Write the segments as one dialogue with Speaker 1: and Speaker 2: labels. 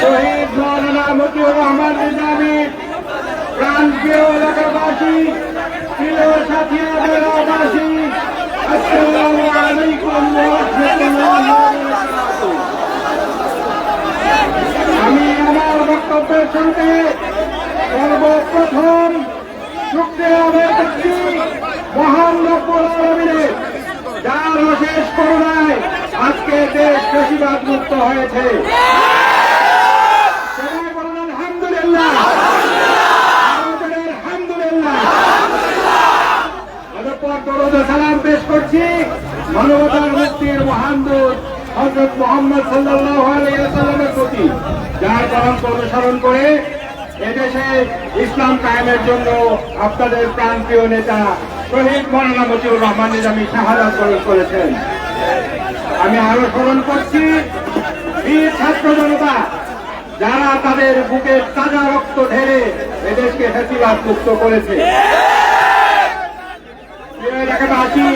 Speaker 1: শহীদ মৌলানা মতিউর রহমান নিজামী প্রান্তীয় এলাকাবাসী, প্রিয় সাথী এলাকাবাসী, আসসালামু আলাইকুম আমি আমার বক্তব্যের শুরুতে সর্বপ্রথম শুক্রিয়া আদায় করছি মহান রব্বুল আলমিনের, যার অশেষ করুণায় আজকে দেশ বেশিরভাগ মুক্ত হয়েছে সবাই বলুন আলহামদুলিল্লাহ আমাদের আলহামদুলিল্লাহ অতঃপর দরুদ ও পেশ করছি। মহান মোহাম্মদ অনুসরণ করে এদেশে ইসলাম কায়েমের জন্য আপনাদের প্রান্তীয় নেতা শহীদ মৌলানা মজিবুর রহমান নিজামী শাহাদাত করেছেন। আমি আরও স্মরণ করছি ছাত্র জনতা, যারা তাদের বুকে তাজা রক্ত ঢেলে এদেশকে ফেসিবাদ মুক্ত করেছে। এলাকাবাসী,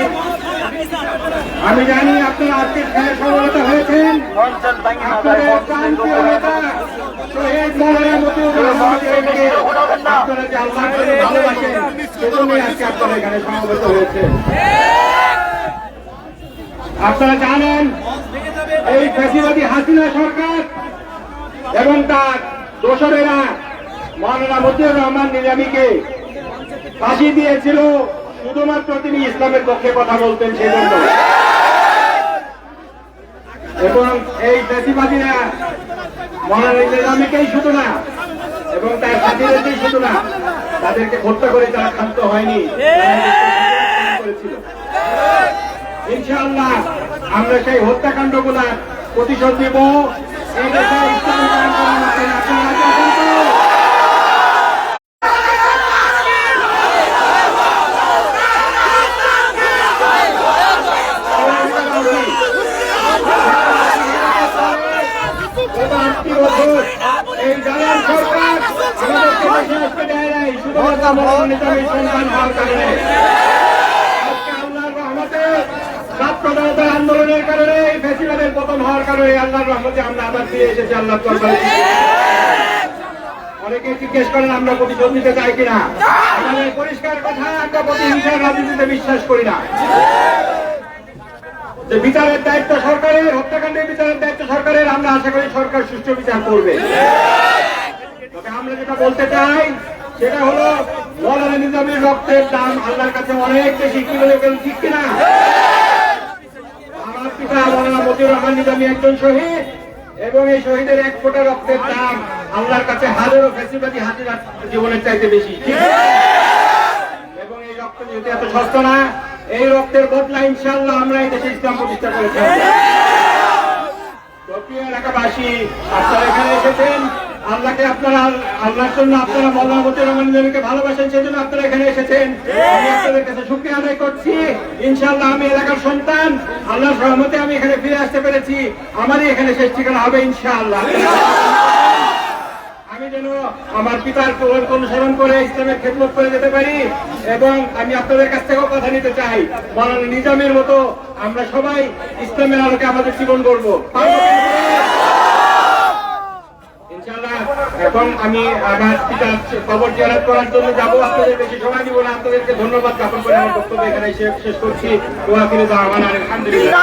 Speaker 1: আমি জানি আপনারা আজকে সফলতা হয়েছেন। আপনারা জানেন এই ফ্যাসিবাদী হাসিনা সরকার এবং তার দোসরেরা মৌলানা মতিউর রহমান নিজামীকে ফাঁসি দিয়েছিল। শুধুমাত্র তিনি ইসলামের পক্ষে কথা বলতেন সেজন্য। এবং এই ফ্যাসিবাদীরা মৌলানা নিজামীকেই শুধু না, এবং তার সাথীদেরকেই শুধু না, তাদেরকে হত্যা করে তারা ক্ষান্ত হয়নি। করেছিল ইনশাআল্লাহ আমরা সেই হত্যাকাণ্ডগুলা প্রতিশোধ দিব এই দেশে ইসলাম কায়েম করার মধ্যে আপনারা রাজি আছেন তো? এবার কি আন্দোলনের কারণে ফেসিবাদের পতন হওয়ার কারণে আল্লাহর রহমতে আমরা আবার ফিরে এসেছি আল্লাহ দরবারে অনেকে জিজ্ঞেস করেন, আমরা প্রতিশোধ নিতে চাই কিনা? পরিষ্কার কথা, আমরা প্রতিহিংসার রাজনীতিতে বিশ্বাস করি না। যে বিচারের দায়িত্ব সরকারের, হত্যাকাণ্ডের বিচারের দায়িত্ব সরকারের, আমরা আশা করি সরকার সুষ্ঠু বিচার করবে। তবে আমরা যেটা বলতে চাই, সেটা হলো, মৌলানা নিজামের রক্তের দাম আল্লাহর কাছে অনেক বেশি, কি বলে ঠিক কিনা? আমার পিতা মৌলানা মতিউর রহমান নিজামী একজন শহীদ, এবং এই শহীদের এক ফোঁটা রক্তের দাম আল্লাহর কাছে হাজারো ফেসিবাদী হাজিরা জীবনের চাইতে বেশি এবং এই রক্ত যেহেতু এত সস্তা না এই রক্তের বদলা ইনশাল্লাহ আমরা এই দেশে ইসলাম প্রতিষ্ঠা করেছি। জন্য আপনারা ভালোবাসেন সেই জন্য আপনারা এখানে এসেছেন। আমি কাছে করছি। আমি এলাকার সন্তান। আমি এখানে ফিরে আসতে পেরেছি। আমারই এখানে শেষ ঠিকানা হবে ইনশাআল্লাহ। যেন আমার পিতার প্রবন্ধ অনুসরণ করে ইসলামের খেদমত করে যেতে পারি এবং আমি আপনাদের কাছ থেকেও কথা নিতে চাই। মৌলানা নিজামের মতো আমরা সবাই ইসলামের আলোকে আমাদের জীবন গড়বো। এখন আমি আমার পিতার কবর জিয়ারত করার জন্য যাব। আপনাদের বেশি সময় দিব না। আপনাদেরকে ধন্যবাদ জ্ঞাপন করে আমার বক্তব্য এখানে শেষ- করছি। দোয়া ফিরে দাওয়া আলহামদুলিল্লাহ।